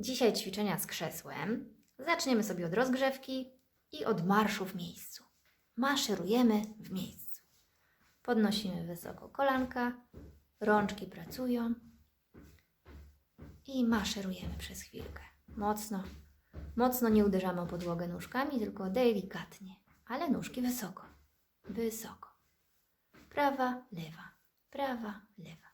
Dzisiaj ćwiczenia z krzesłem. Zaczniemy sobie od rozgrzewki i od marszu w miejscu. Maszerujemy w miejscu. Podnosimy wysoko kolanka, rączki pracują i maszerujemy przez chwilkę. Mocno, mocno nie uderzamy o podłogę nóżkami, tylko delikatnie, ale nóżki wysoko, wysoko. Prawa, lewa, prawa, lewa.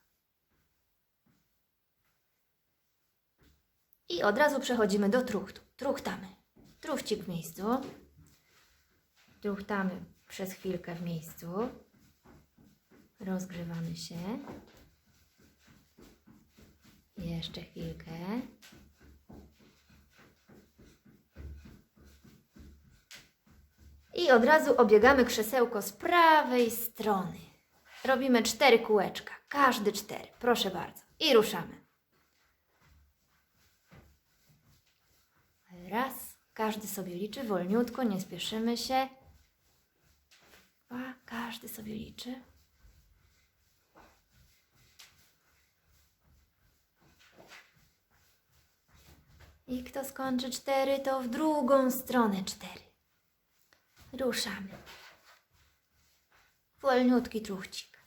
I od razu przechodzimy do truchtu. Truchtamy. Truchcik w miejscu. Truchtamy przez chwilkę w miejscu. Rozgrzewamy się. Jeszcze chwilkę. I od razu obiegamy krzesełko z prawej strony. Robimy cztery kółeczka. Każdy cztery. Proszę bardzo. I ruszamy. Raz. Każdy sobie liczy wolniutko, nie spieszymy się. Dwa. Każdy sobie liczy. I kto skończy cztery, to w drugą stronę cztery. Ruszamy. Wolniutki truchcik.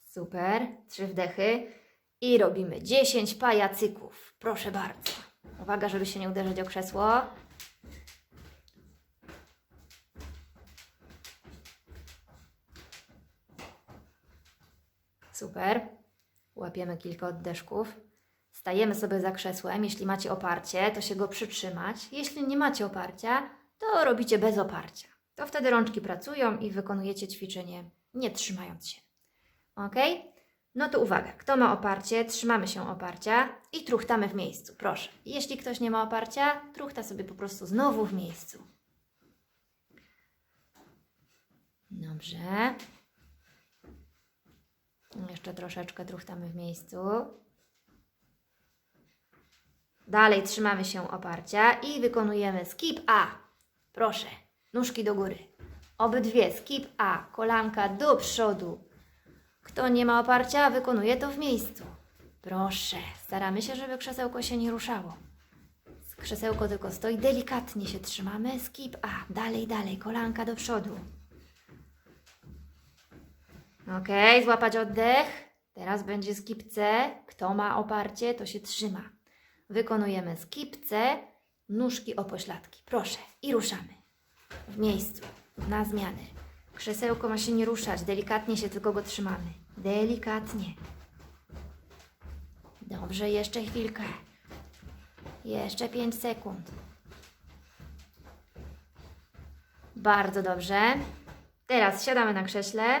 Super. Trzy wdechy. I robimy 10 pajacyków. Proszę bardzo. Uwaga, żeby się nie uderzyć o krzesło. Super. Łapiemy kilka oddeszków. Stajemy sobie za krzesłem. Jeśli macie oparcie, to się go przytrzymać. Jeśli nie macie oparcia, to robicie bez oparcia. To wtedy rączki pracują i wykonujecie ćwiczenie nie trzymając się. Ok? No to uwaga, kto ma oparcie, trzymamy się oparcia i truchtamy w miejscu. Proszę. Jeśli ktoś nie ma oparcia, truchta sobie po prostu znowu w miejscu. Dobrze. Jeszcze troszeczkę truchtamy w miejscu. Dalej trzymamy się oparcia i wykonujemy skip A. Proszę, nóżki do góry. Obydwie, skip A, kolanka do przodu. Kto nie ma oparcia, wykonuje to w miejscu. Proszę, staramy się, żeby krzesełko się nie ruszało. Krzesełko tylko stoi, delikatnie się trzymamy. Skip A, dalej, dalej, kolanka do przodu. Ok, złapać oddech. Teraz będzie skip C. Kto ma oparcie, to się trzyma. Wykonujemy skip C, nóżki o pośladki. Proszę, i ruszamy. W miejscu, na zmianę. Krzesełko ma się nie ruszać, delikatnie się tylko go trzymamy. Delikatnie. Dobrze, jeszcze chwilkę. Jeszcze 5 sekund. Bardzo dobrze. Teraz siadamy na krześle.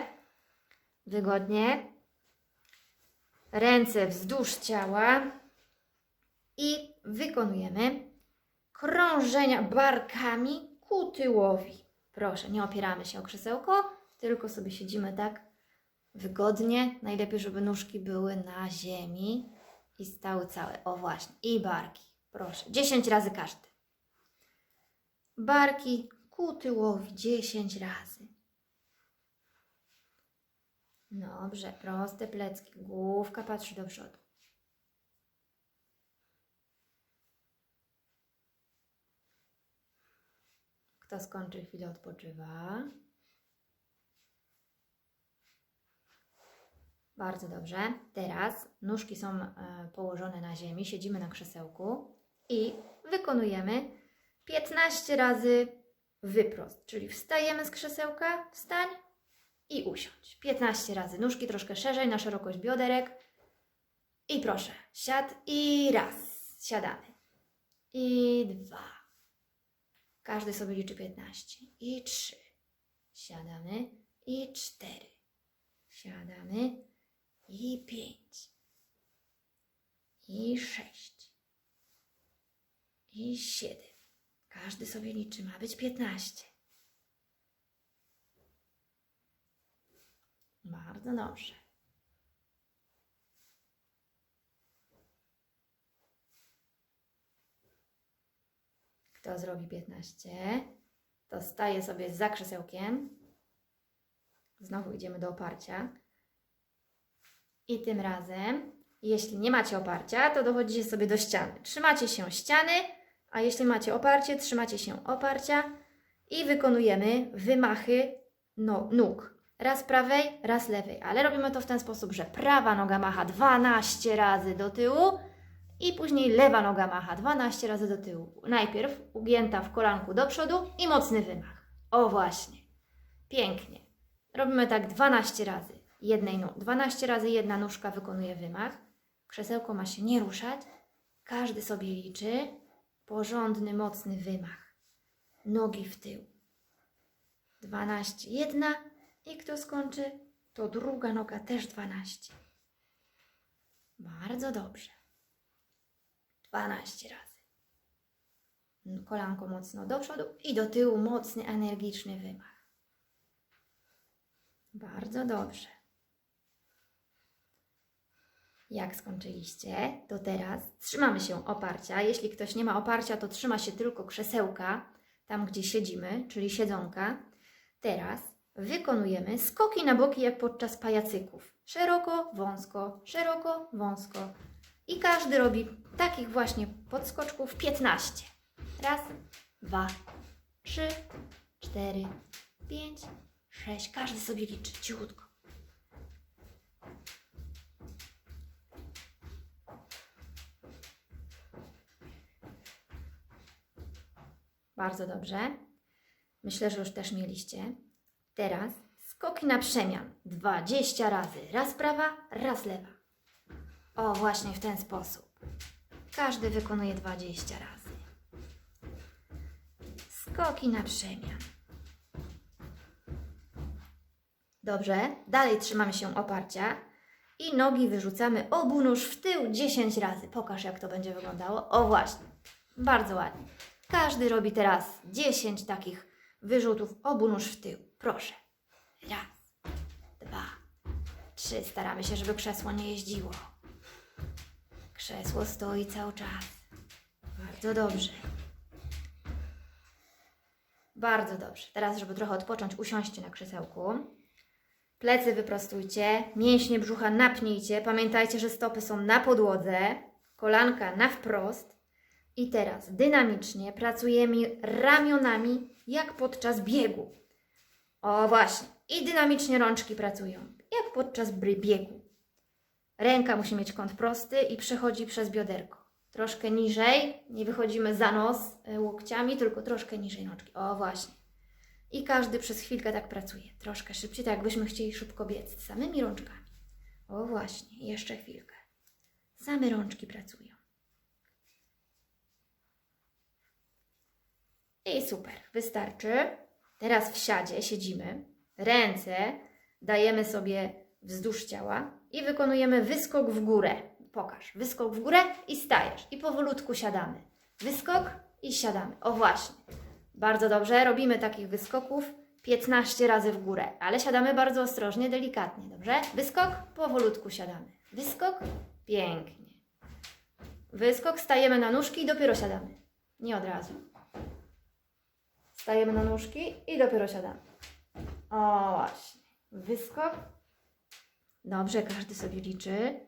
Wygodnie. Ręce wzdłuż ciała. I wykonujemy krążenia barkami ku tyłowi. Proszę, nie opieramy się o krzesełko, tylko sobie siedzimy tak wygodnie. Najlepiej, żeby nóżki były na ziemi i stały całe. O właśnie, i barki. Proszę, 10 razy każdy. Barki ku tyłowi 10 razy. Dobrze, proste plecki. Główka patrzy do przodu. Kto skończy chwilę odpoczywa. Bardzo dobrze. Teraz nóżki są e, położone na ziemi, siedzimy na krzesełku i wykonujemy 15 razy wyprost, czyli wstajemy z krzesełka, wstań i usiądź. 15 razy. Nóżki troszkę szerzej na szerokość bioderek. I proszę, siad i raz. Siadamy. I dwa. Każdy sobie liczy 15. I 3. Siadamy. I 4. Siadamy. I 5. I 6. I 7. Każdy sobie liczy. Ma być 15. Bardzo dobrze. Kto zrobi 15, to staje sobie za krzesełkiem. Znowu idziemy do oparcia. I tym razem, jeśli nie macie oparcia, to dochodzicie sobie do ściany. Trzymacie się ściany, a jeśli macie oparcie, trzymacie się oparcia i wykonujemy wymachy no, nóg. Raz prawej, raz lewej, ale robimy to w ten sposób, że prawa noga macha 12 razy do tyłu i później lewa noga macha 12 razy do tyłu. Najpierw ugięta w kolanku do przodu i mocny wymach. O właśnie. Pięknie. Robimy tak 12 razy. Jednej no, 12 razy jedna nóżka wykonuje wymach. Krzesełko ma się nie ruszać. Każdy sobie liczy. Porządny, mocny wymach. Nogi w tył. 12 jedna i kto skończy, to druga noga też 12. Bardzo dobrze. 12 razy. Kolanko mocno do przodu i do tyłu mocny, energiczny wymach. Bardzo dobrze. Jak skończyliście, to teraz trzymamy się oparcia. Jeśli ktoś nie ma oparcia, to trzyma się tylko krzesełka, tam gdzie siedzimy, czyli siedzonka. Teraz wykonujemy skoki na boki jak podczas pajacyków. Szeroko, wąsko, szeroko, wąsko. I każdy robi takich właśnie podskoczków 15. Raz, dwa, trzy, cztery, pięć, sześć. Każdy sobie liczy cichutko. Bardzo dobrze. Myślę, że już też mieliście. Teraz skoki na przemian. 20 razy. Raz prawa, raz lewa. O, właśnie w ten sposób. Każdy wykonuje 20 razy. Skoki na przemian. Dobrze, dalej trzymamy się oparcia i nogi wyrzucamy obu nóż w tył 10 razy. Pokaż, jak to będzie wyglądało. O, właśnie. Bardzo ładnie. Każdy robi teraz 10 takich wyrzutów obu nóż w tył. Proszę. Raz, dwa, trzy. Staramy się, żeby krzesło nie jeździło. Krzesło stoi cały czas. Bardzo dobrze. Bardzo dobrze. Teraz, żeby trochę odpocząć, usiądźcie na krzesełku. Plecy wyprostujcie, mięśnie brzucha napnijcie. Pamiętajcie, że stopy są na podłodze, kolanka na wprost. I teraz dynamicznie pracujemy ramionami, jak podczas biegu. O właśnie. I dynamicznie rączki pracują, jak podczas biegu. Ręka musi mieć kąt prosty i przechodzi przez bioderko. Troszkę niżej, nie wychodzimy za nos e, łokciami, tylko troszkę niżej rączki. O właśnie. I każdy przez chwilkę tak pracuje. Troszkę szybciej, tak jakbyśmy chcieli szybko biec, samymi rączkami. O właśnie, jeszcze chwilkę. Same rączki pracują. I super, wystarczy. Teraz w siadzie siedzimy, ręce dajemy sobie wzdłuż ciała i wykonujemy wyskok w górę. Pokaż, wyskok w górę i stajesz. I powolutku siadamy. Wyskok i siadamy. O właśnie. Bardzo dobrze, robimy takich wyskoków 15 razy w górę, ale siadamy bardzo ostrożnie, delikatnie, dobrze? Wyskok, powolutku siadamy. Wyskok, pięknie. Wyskok, stajemy na nóżki i dopiero siadamy. Nie od razu. Stajemy na nóżki i dopiero siadamy. O, właśnie. Wyskok. Dobrze, każdy sobie liczy.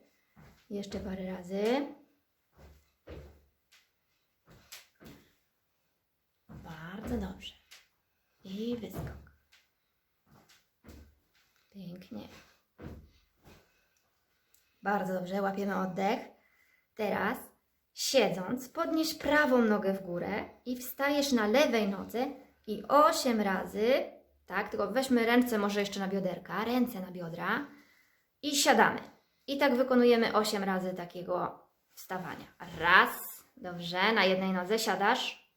Jeszcze parę razy. Bardzo dobrze. I wyskok. Pięknie. Bardzo dobrze, łapiemy oddech. Teraz, siedząc, podnieś prawą nogę w górę i wstajesz na lewej nodze i 8 razy, tak, tylko weźmy ręce może jeszcze na bioderka, ręce na biodra i siadamy. I tak wykonujemy 8 razy takiego wstawania. Raz, dobrze, na jednej nodze siadasz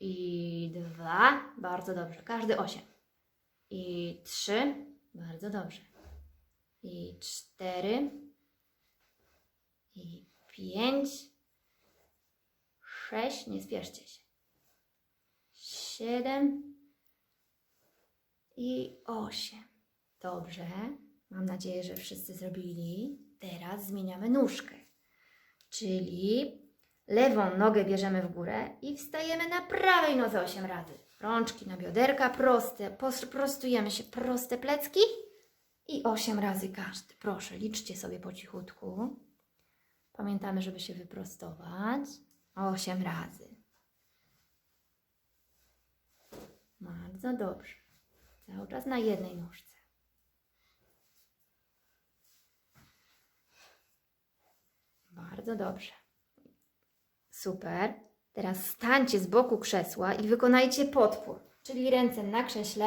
i dwa, bardzo dobrze, każdy 8. I trzy, bardzo dobrze. I cztery, i pięć, sześć, nie spieszcie się. Siedem i osiem. Dobrze. Mam nadzieję, że wszyscy zrobili. Teraz zmieniamy nóżkę. Czyli lewą nogę bierzemy w górę i wstajemy na prawej nodze 8 razy. Rączki na bioderka, proste. Prostujemy się, proste plecki i 8 razy każdy. Proszę, liczcie sobie po cichutku. Pamiętamy, żeby się wyprostować. 8 razy. Bardzo dobrze. Cały czas na jednej nóżce. Bardzo dobrze. Super. Teraz stańcie z boku krzesła i wykonajcie podpór, czyli ręce na krześle,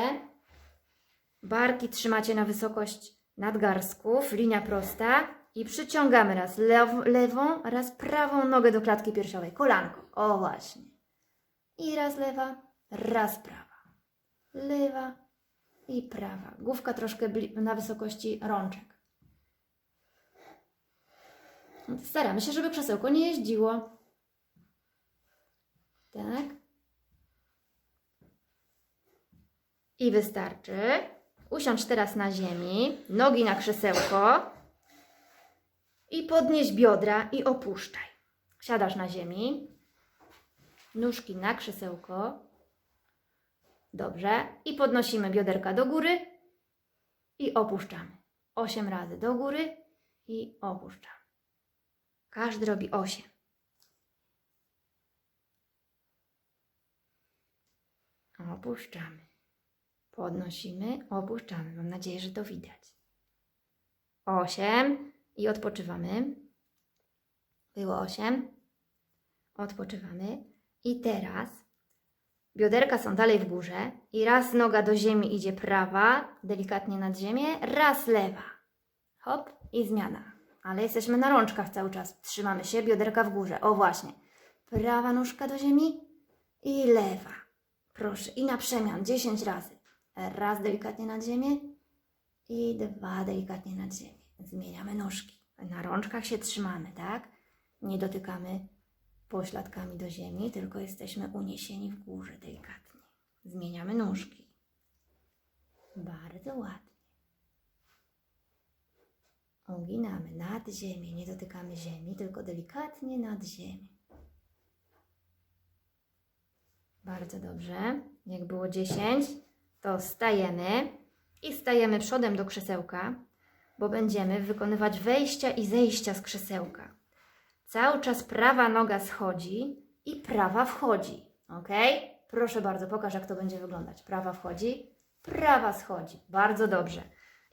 barki trzymacie na wysokość nadgarstków, linia prosta i przyciągamy raz lew, lewą, raz prawą nogę do klatki piersiowej, kolanko. O właśnie. I raz lewa, raz prawa. Lewa i prawa. Główka troszkę na wysokości rączek. Staramy się, żeby krzesełko nie jeździło. Tak. I wystarczy. Usiądź teraz na ziemi, nogi na krzesełko i podnieś biodra i opuszczaj. Siadasz na ziemi, nóżki na krzesełko. Dobrze. I podnosimy bioderka do góry i opuszczamy. Osiem razy do góry i opuszczamy. Każdy robi osiem. Opuszczamy. Podnosimy, opuszczamy. Mam nadzieję, że to widać. Osiem i odpoczywamy. Było osiem. Odpoczywamy. I teraz bioderka są dalej w górze i raz noga do ziemi idzie prawa, delikatnie nad ziemię, raz lewa. Hop i zmiana. Ale jesteśmy na rączkach cały czas. Trzymamy się, bioderka w górze. O właśnie. Prawa nóżka do ziemi i lewa. Proszę. I na przemian 10 razy. Raz delikatnie nad ziemię i dwa delikatnie nad ziemię. Zmieniamy nóżki. Na rączkach się trzymamy, tak? Nie dotykamy pośladkami do ziemi, tylko jesteśmy uniesieni w górze delikatnie. Zmieniamy nóżki. Bardzo ładnie. Uginamy nad ziemię, nie dotykamy ziemi, tylko delikatnie nad ziemię. Bardzo dobrze. Jak było 10, to stajemy i stajemy przodem do krzesełka, bo będziemy wykonywać wejścia i zejścia z krzesełka. Cały czas prawa noga schodzi i prawa wchodzi. Ok? Proszę bardzo, pokaż jak to będzie wyglądać. Prawa wchodzi, prawa schodzi. Bardzo dobrze.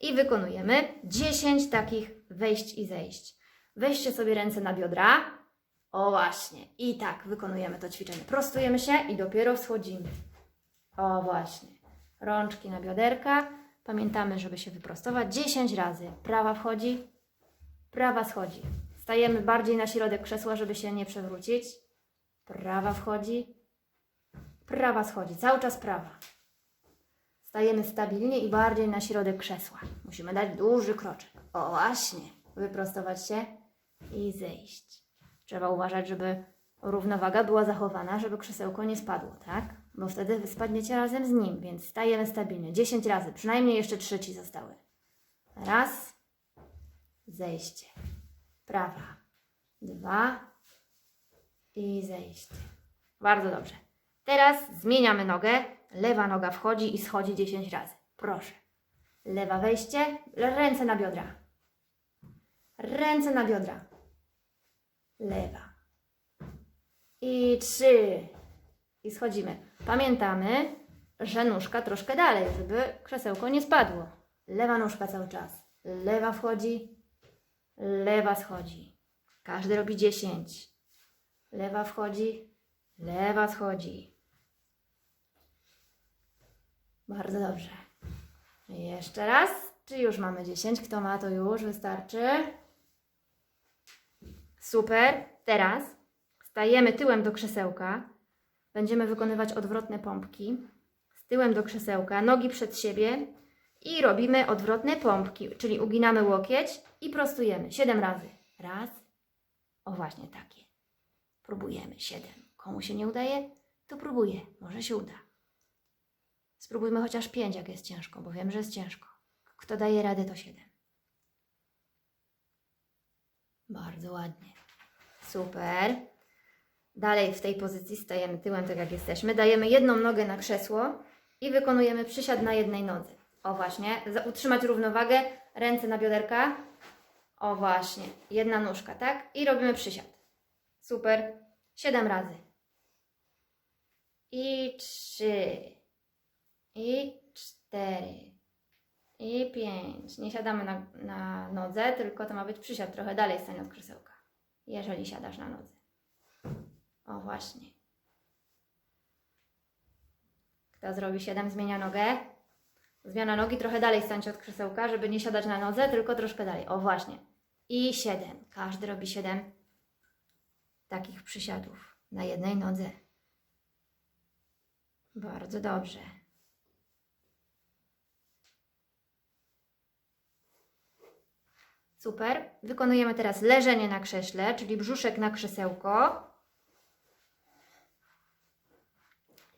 I wykonujemy 10 takich wejść i zejść. Weźcie sobie ręce na biodra. O właśnie. I tak wykonujemy to ćwiczenie. Prostujemy się i dopiero schodzimy. O właśnie. Rączki na bioderka. Pamiętamy, żeby się wyprostować 10 razy. Prawa wchodzi, prawa schodzi. Stajemy bardziej na środek krzesła, żeby się nie przewrócić. Prawa wchodzi, prawa schodzi. Cały czas prawa. Stajemy stabilnie i bardziej na środek krzesła. Musimy dać duży kroczek. O właśnie. Wyprostować się i zejść. Trzeba uważać, żeby równowaga była zachowana, żeby krzesełko nie spadło, tak? Bo wtedy spadniecie razem z nim, więc stajemy stabilnie. 10 razy, przynajmniej jeszcze trzy ci zostały. Raz, zejście. Prawa. Dwa i zejście. Bardzo dobrze. Teraz zmieniamy nogę. Lewa noga wchodzi i schodzi 10 razy. Proszę. Lewa wejście, ręce na biodra. Ręce na biodra. Lewa. I trzy. I schodzimy. Pamiętamy, że nóżka troszkę dalej, żeby krzesełko nie spadło. Lewa nóżka cały czas. Lewa wchodzi, lewa schodzi. Każdy robi 10. Lewa wchodzi, lewa schodzi. Bardzo dobrze. Jeszcze raz. Czy już mamy 10? Kto ma, to już wystarczy. Super. Teraz stajemy tyłem do krzesełka. Będziemy wykonywać odwrotne pompki. Z tyłem do krzesełka, nogi przed siebie i robimy odwrotne pompki, czyli uginamy łokieć i prostujemy. 7 razy. Raz. O właśnie takie. Próbujemy. 7. Komu się nie udaje, to próbuje. Może się uda. Spróbujmy chociaż 5, jak jest ciężko, bo wiem, że jest ciężko. Kto daje radę, to 7. Bardzo ładnie. Super. Dalej w tej pozycji stajemy tyłem, tak jak jesteśmy. Dajemy jedną nogę na krzesło i wykonujemy przysiad na jednej nodze. O właśnie, utrzymać równowagę, ręce na bioderka. O właśnie, jedna nóżka, tak? I robimy przysiad. Super. Siedem razy. I trzy. I cztery. I pięć. Nie siadamy na, na nodze, tylko to ma być przysiad trochę dalej stań od krzesełka. Jeżeli siadasz na nodze. O właśnie. Kto zrobi 7, zmienia nogę. Zmiana nogi trochę dalej stańcie od krzesełka, żeby nie siadać na nodze, tylko troszkę dalej. O właśnie. I 7. Każdy robi 7 takich przysiadów na jednej nodze. Bardzo dobrze. Super. Wykonujemy teraz leżenie na krześle, czyli brzuszek na krzesełko.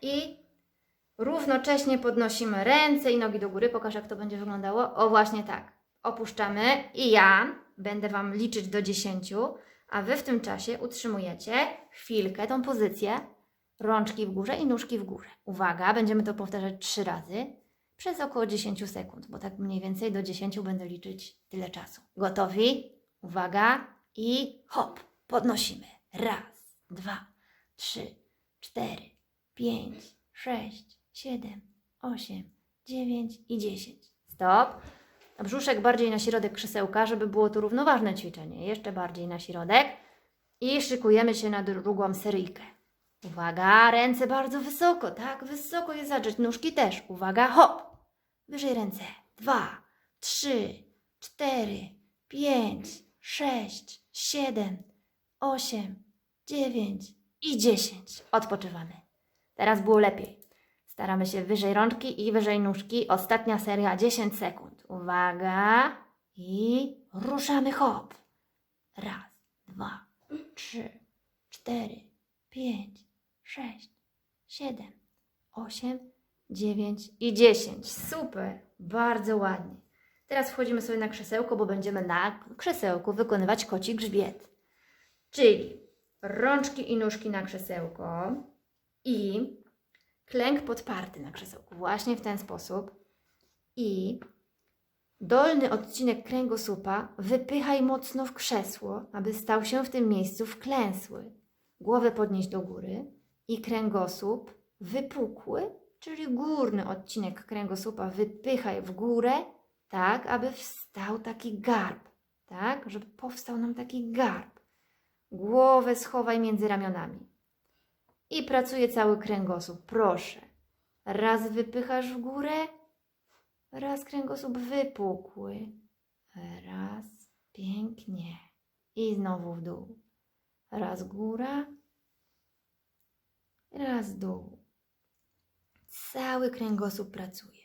I równocześnie podnosimy ręce i nogi do góry. Pokaż, jak to będzie wyglądało. O, właśnie tak. Opuszczamy i ja będę Wam liczyć do 10, a Wy w tym czasie utrzymujecie chwilkę tą pozycję. Rączki w górze i nóżki w górze. Uwaga, będziemy to powtarzać 3 razy przez około 10 sekund, bo tak mniej więcej do 10 będę liczyć tyle czasu. Gotowi? Uwaga i hop, podnosimy. Raz, dwa, trzy, cztery, pięć, sześć, siedem, osiem, dziewięć i dziesięć. Stop. Brzuszek bardziej na środek krzesełka, żeby było to równoważne ćwiczenie. Jeszcze bardziej na środek. I szykujemy się na drugą seryjkę. Uwaga, ręce bardzo wysoko, tak? Wysoko je zadrzeć, nóżki też. Uwaga, hop! Wyżej ręce. Dwa, trzy, cztery, pięć, sześć, siedem, osiem, dziewięć i dziesięć. Odpoczywamy. Teraz było lepiej. Staramy się wyżej rączki i wyżej nóżki. Ostatnia seria 10 sekund. Uwaga i ruszamy hop. Raz, dwa, trzy, cztery, pięć, sześć, siedem, osiem, dziewięć i dziesięć. Super, bardzo ładnie. Teraz wchodzimy sobie na krzesełko, bo będziemy na krzesełku wykonywać koci grzbiet. Czyli rączki i nóżki na krzesełko i klęk podparty na krzesełku. Właśnie w ten sposób. I dolny odcinek kręgosłupa wypychaj mocno w krzesło, aby stał się w tym miejscu wklęsły. Głowę podnieść do góry i kręgosłup wypukły, czyli górny odcinek kręgosłupa wypychaj w górę, tak, aby wstał taki garb, tak, żeby powstał nam taki garb. Głowę schowaj między ramionami. I pracuje cały kręgosłup. Proszę. Raz wypychasz w górę, raz kręgosłup wypukły. Raz. Pięknie. I znowu w dół. Raz góra, raz dół. Cały kręgosłup pracuje.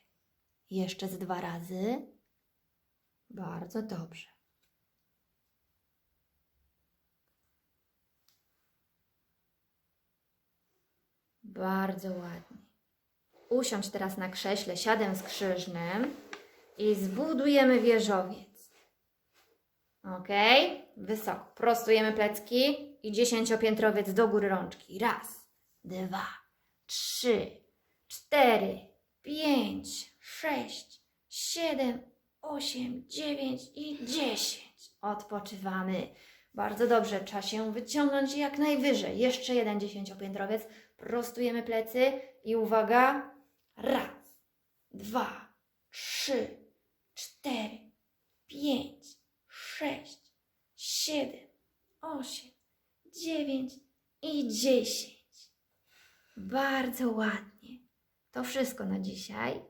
Jeszcze z dwa razy. Bardzo dobrze. Bardzo ładnie. Usiądź teraz na krześle siadem skrzyżnym i zbudujemy wieżowiec. Ok? Wysoko. Prostujemy plecki i dziesięciopiętrowiec do góry rączki. Raz, dwa, trzy, cztery, pięć, sześć, siedem, osiem, dziewięć i dziesięć. Odpoczywamy. Bardzo dobrze. Trzeba się wyciągnąć jak najwyżej. Jeszcze jeden dziesięciopiętrowiec. Prostujemy plecy i uwaga. Raz, dwa, trzy, cztery, pięć, sześć, siedem, osiem, dziewięć i dziesięć. Bardzo ładnie. To wszystko na dzisiaj.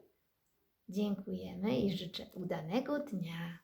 Dziękujemy i życzę udanego dnia.